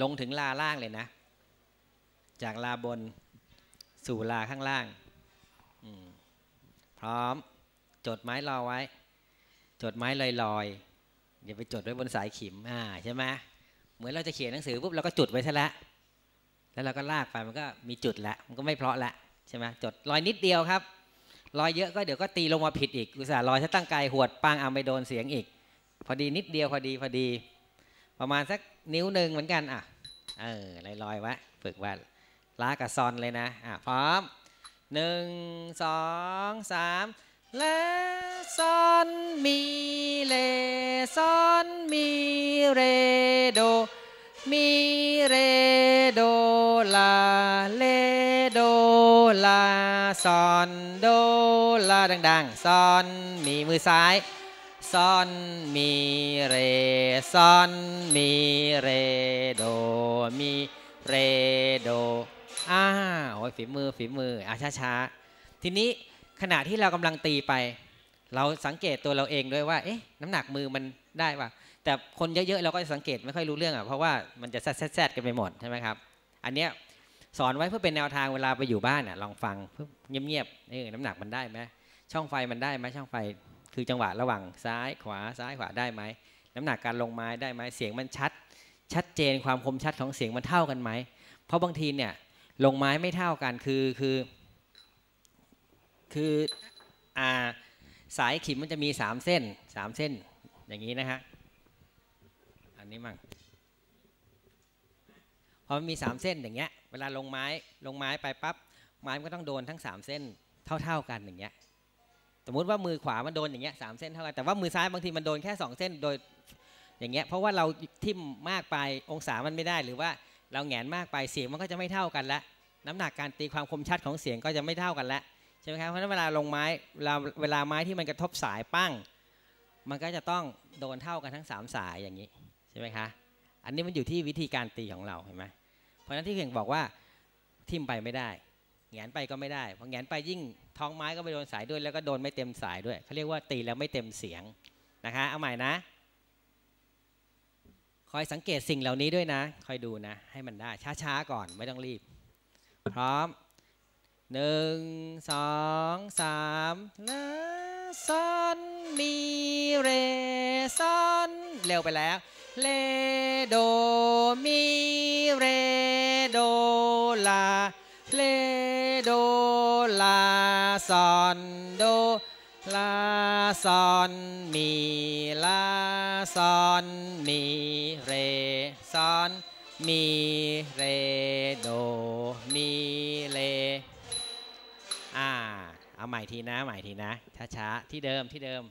ลงถึงลาล่างเลยนะ จากลาบนสู่ลาข้างล่างพร้อม จดไม้รอไว้ จดไม้ลอยลอยอย่าไปจดไว้บนสายขิมอ่าใช่ไหมเหมือนเราจะเขียนหนังสือปุ๊บเราก็จุดไว้ซะแล้วแล้วเราก็ลากไปมันก็มีจุดละมันก็ไม่เพราะละใช่ไหมจดรอยนิดเดียวครับรอยเยอะก็เดี๋ยวก็ตีลงมาผิดอีกอุตส่าห์รอยถ้าตั้งไกลหวดปังเอาไปโดนเสียงอีก พอดีนิดเดียวพอดีพอดี ประมาณสักนิ้วหนึ่งเหมือนกันอะเออลอยลอยๆไว้ฝึกไว่าลากับซอนเลยนะอะพร้อมหนึ่งสองสามและซอนมีเลซอนมีเรโดมีเรโดลาเลโดลาซอนโดลาดังๆซอนมีมือซ้าย ซอนมีเรซอนมีเรโดมีเรโดอ้าโอ้ยฝีมือฝีมืออะช้าๆ ทีนี้ขณะที่เรากำลังตีไป เราสังเกตตัวเราเองด้วยว่า เอ๊ะน้ำหนักมือมันได้ป่ะแต่คนเยอะๆเราก็จะสังเกตไม่ค่อยรู้เรื่องอะเพราะว่ามันจะแซดๆกันไปหมดใช่ไหมครับ อันเนี้ยสอนไว้เพื่อเป็นแนวทางเวลาไปอยู่บ้านอะลองฟังเพื่อเงียบๆเออน้ำหนักมันได้ไหมช่องไฟมันได้ไหมช่องไฟ คือจังหวะระหว่างซ้ายขวาซ้ายขวาได้ไหมน้ำหนักการลงไม้ได้ไหมเสียงมันชัด ชัดเจนความคมชัดของเสียงมันเท่ากันไหม เพราะบางทีเนี่ยลงไม้ไม่เท่ากันคือคือคืออ่าสายขิมมันจะมีสามเส้นสามเส้นอย่างนี้นะฮะอันนี้มั่งพอมันมีสามเส้นอย่างเงี้ยเวลาลงไม้ลงไม้ไปปั๊บไม้มันก็ต้องโดนทั้งสามเส้นเท่า ๆกันอย่างเงี้ย สมมติว่ามือขวามันโดนอย่างเงี้ยสามเส้นเท่ากันแต่ว่ามือซ้ายบางทีมันโดนแค่สองเส้นโดยอย่างเงี้ยเพราะว่าเราทิ่มมากไปองศามันไม่ได้ หรือว่าเราแหงนมากไปเสียงมันก็จะไม่เท่ากันละน้ำหนักการตีความคมชัดของเสียงก็จะไม่เท่ากันละใช่ไหมครับเพราะฉะนั้นเวลาลงไม้เวลาเวลาไม้ที่มันกระทบสายปั้ง มันก็จะต้องโดนเท่ากันทั้งสามสายอย่างนี้ใช่ไหมคะอันนี้มันอยู่ที่วิธีการตีของเราเห็นไหมเพราะฉะนั้นที่เข่งบอกว่าทิ่มไปไม่ได้ แงนไปก็ไม่ได้เพราะแงนไปยิ่งท้องไม้ก็ไปโดนสายด้วย แล้วก็โดนไม่เต็มสายด้วยเขาเรียกว่าตีแล้วไม่เต็มเสียงนะคะเอาใหม่นะคอยสังเกตสิ่งเหล่านี้ด้วยนะ คอยดูนะ ให้มันได้ ช้าๆก่อนไม่ต้องรีบ พร้อมหนึ่งสองสามละซอนมีเรซอนเร็วไปแล้วเลโดมีเรโดลาเล โดลาซอนโดลาซอนมีลาซอนมีเรซอนมีเรโดมีเลอ่าเอาใหม่ทีนะใหม่ทีนะช้าๆที่เดิมที่เดิม